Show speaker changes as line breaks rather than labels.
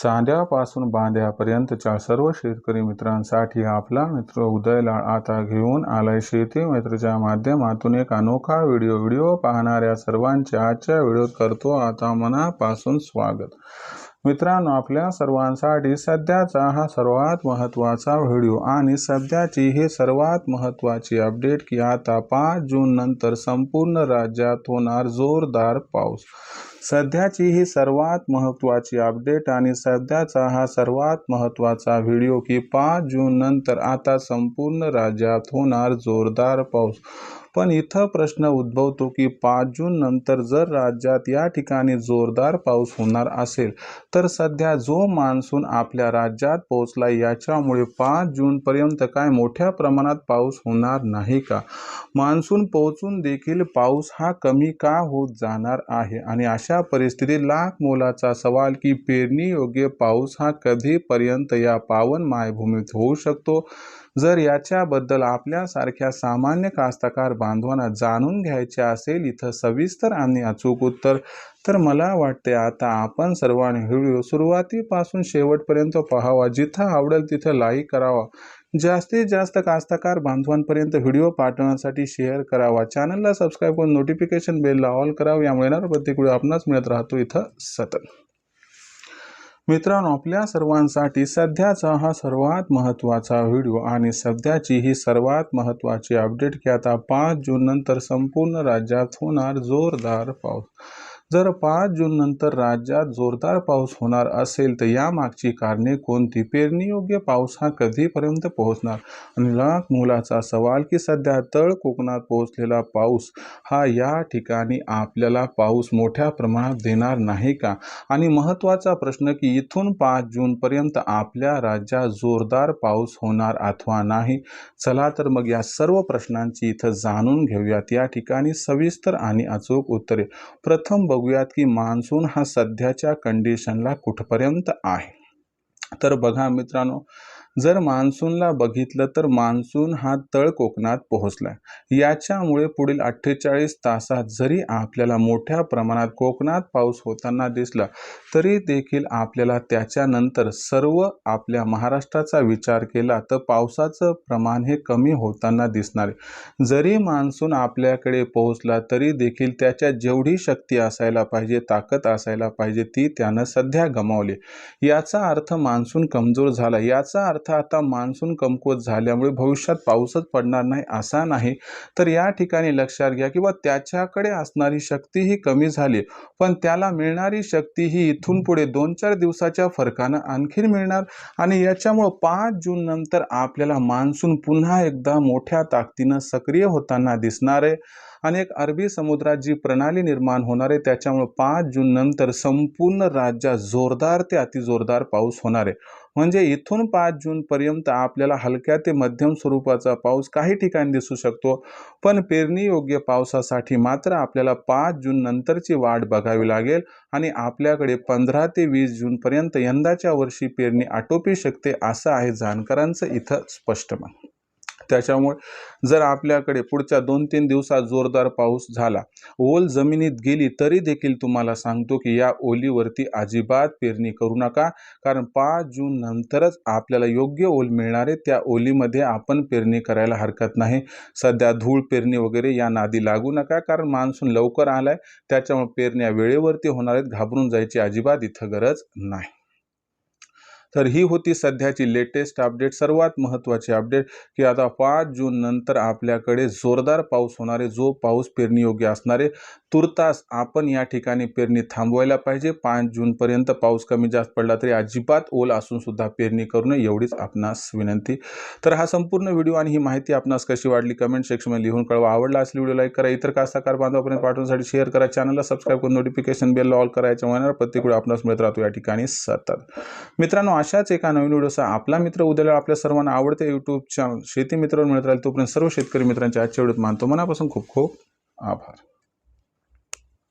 चांद्यापासून बांध्यापर्यंतच्या सर्व शेतकरी मित्रांसाठी आपला मित्र उदयलाळ आता घेऊन आलाय शेती मित्रच्या माध्यमातून एक अनोखा व्हिडिओ. व्हिडिओ पाहणाऱ्या सर्वांचे आजच्या व्हिडिओत करतो आता मनापासून स्वागत. मित्रांनो आपल्या सर्वांसाठी सध्याचा हा सर्वात महत्त्वाचा व्हिडिओ आणि सध्याची ही सर्वात महत्त्वाची अपडेट की आता पाच जून नंतर संपूर्ण राज्यात होणार जोरदार पाऊस. सध्याची ही सर्वात महत्त्वाची अपडेट आणि सध्याचा हा सर्वात महत्त्वाचा व्हिडिओ की पाच जून नंतर आता संपूर्ण राज्यात होणार जोरदार पाऊस. पण इथं प्रश्न उद्भवतो की पाच जून नंतर जर राज्यात या ठिकाणी जोरदार पाऊस होणार असेल तर सध्या जो मान्सून आपल्या राज्यात पोहोचला याच्यामुळे पाच जूनपर्यंत काय मोठ्या प्रमाणात पाऊस होणार नाही का? मान्सून पोहोचून देखील पाऊस हा कमी का होत जाणार आहे? आणि अशा परिस्थितीत लाख मोलाचा सवाल की पेरणी योग्य पाऊस हा कधीपर्यंत या पावन मायभूमीत होऊ शकतो? जर याच्याबद्दल आपल्यासारख्या सामान्य कास्तकार बांधवांना जाणून घ्यायचे असेल इथं सविस्तर आणि अचूक उत्तर तर मला वाटते आता आपण सर्वांनी व्हिडिओ सुरुवातीपासून शेवटपर्यंत पाहावा. जिथं आवडेल तिथं लाईक करावा. जास्तीत जास्त कास्तकार बांधवांपर्यंत व्हिडिओ पाठवण्यासाठी शेअर करावा. चॅनलला सबस्क्राईब करून नोटिफिकेशन बेलला ऑल करावं. यामुळे येणार प्रत्येक व्हिडिओ आपणास मिळत राहतो इथं सतत. मित्रांनो आपल्या सर्वांसाठी सध्याचा हा सर्वात महत्त्वाचा व्हिडिओ आणि सध्याची ही सर्वात महत्त्वाची अपडेट की आता पाच जून नंतर संपूर्ण राज्यात होणार जोरदार पाऊस. जर पाच जून नंतर राज्यात जोरदार पाऊस होणार असेल तर यामागची कारणे कोणती? पेरणीयोग्य पाऊस हा कधीपर्यंत पोहोचणार? आणि लाख मुलाचा सवाल की सध्या तळ कोकणात पोहोचलेला पाऊस हा या ठिकाणी आपल्याला पाऊस मोठ्या प्रमाणात देणार नाही का? आणि महत्त्वाचा प्रश्न की इथून पाच जूनपर्यंत आपल्या राज्यात जोरदार पाऊस होणार अथवा नाही? चला तर मग या सर्व प्रश्नांची इथं जाणून घेऊयात. या ठिकाणी सविस्तर आणि अचूक उत्तरे. प्रथम बघूयात की मान्सून हा सध्याच्या कंडिशनला कुठपर्यंत आहे. तर बघा मित्रांनो जर मान्सूनला बघितलं तर मान्सून हा तळ कोकणात पोहोचला याच्यामुळे पुढील अठ्ठेचाळीस तासात जरी आपल्याला मोठ्या प्रमाणात कोकणात पाऊस होताना दिसला तरी देखील आपल्याला त्याच्यानंतर सर्व आपल्या महाराष्ट्राचा विचार केला तर पावसाचं प्रमाण हे कमी होताना दिसणार आहे. जरी मान्सून आपल्याकडे पोहोचला तरी देखील त्याच्या जेवढी शक्ती असायला पाहिजे ताकद असायला पाहिजे ती त्यानं सध्या गमावली. याचा अर्थ मान्सून कमजोर झाला. याचा अर्थ आता मान्सून कमकुवत झाल्यामुळे भविष्यात पाऊसच पडणार नाही असा नाही. तर या ठिकाणी लक्षात घ्या किंवा त्याच्याकडे असणारी शक्ती ही कमी झाली. पण त्याला मिळणारी शक्ती ही इथून पुढे दोन चार दिवसाच्या फरकानं आणखीन मिळणार आणि याच्यामुळं पाच जून नंतर आपल्याला मान्सून पुन्हा एकदा मोठ्या ताकदीनं सक्रिय होताना दिसणार. आहे आणि एक अरबी समुद्रात जी प्रणाली निर्माण होणार आहे त्याच्यामुळे पाच जून नंतर संपूर्ण राज्यात जोरदार ते अतिजोरदार पाऊस होणार आहे. म्हणजे इथून पाच जूनपर्यंत आपल्याला हलक्या ते मध्यम स्वरूपाचा पाऊस काही ठिकाणी दिसू शकतो पण पेरणी योग्य पावसासाठी मात्र आपल्याला पाच जून नंतरची वाट बघावी लागेल आणि आपल्याकडे पंधरा ते वीस जूनपर्यंत यंदाच्या वर्षी पेरणी आटोपी शकते असं आहे जाणकारांचं इथं स्पष्ट मत त्याच्यामुळे जर आपल्याकडे पुढच्या दोन तीन दिवसात जोरदार पाऊस झाला ओल जमिनीत गेली तरी देखील तुम्हाला सांगतो की या ओलीवरती अजिबात पेरणी करू नका. कारण पाच जून नंतरच आपल्याला योग्य ओल मिळणार आहे त्या ओलीमध्ये आपण पेरणी करायला हरकत नाही. सध्या धूळ पेरणी वगैरे या नादी लागू नका कारण मान्सून लवकर आलाय त्याच्यामुळे पेरण्या वेळेवरती होणार आहेत. घाबरून जायची अजिबात इथं गरज नाही. तर ही होती सध्याची लेटेस्ट अपडेट सर्वात महत्त्वाची अपडेट की आता पाच जून नंतर आपल्याकडे जोरदार पाऊस होणारे जो पाऊस पेरणीयोग्य असणारे तुर्तास आपण या ठिकाणी पेरणी थांबवायला पाहिजे. पाच जूनपर्यंत पाऊस कमी जास्त पडला तरी अजिबात ओल असून सुद्धा पेरणी करू नये एवढीच आपणास विनंती. तर हा संपूर्ण व्हिडिओ आणि ही माहिती आपणास कशी वाटली कमेंट सेक्शनमध्ये लिहून कळवा. आवडला असली व्हिडिओ लाईक करा. इतर कास्ताकार बांधवापर्यंत पाठवण्यासाठी शेअर करा. चॅनलला सबस्क्राईब करून नोटिफिकेशन बेल ऑल करायच्या मनावर प्रत्येक वेळी आपणास मिळत राहतो या ठिकाणी सतत. मित्रांनो अशाच एका नवीन व्हिडिओचा आपला मित्र उद्याला आपल्या सर्वांना आवडते. यूट्यूब चॅनल शेती मित्रांवर मिळत राहील तोपर्यंत सर्व शेतकरी मित्रांच्या आजच्या व्हिडिओत मानतो. मनापासून खूप खूप आभार.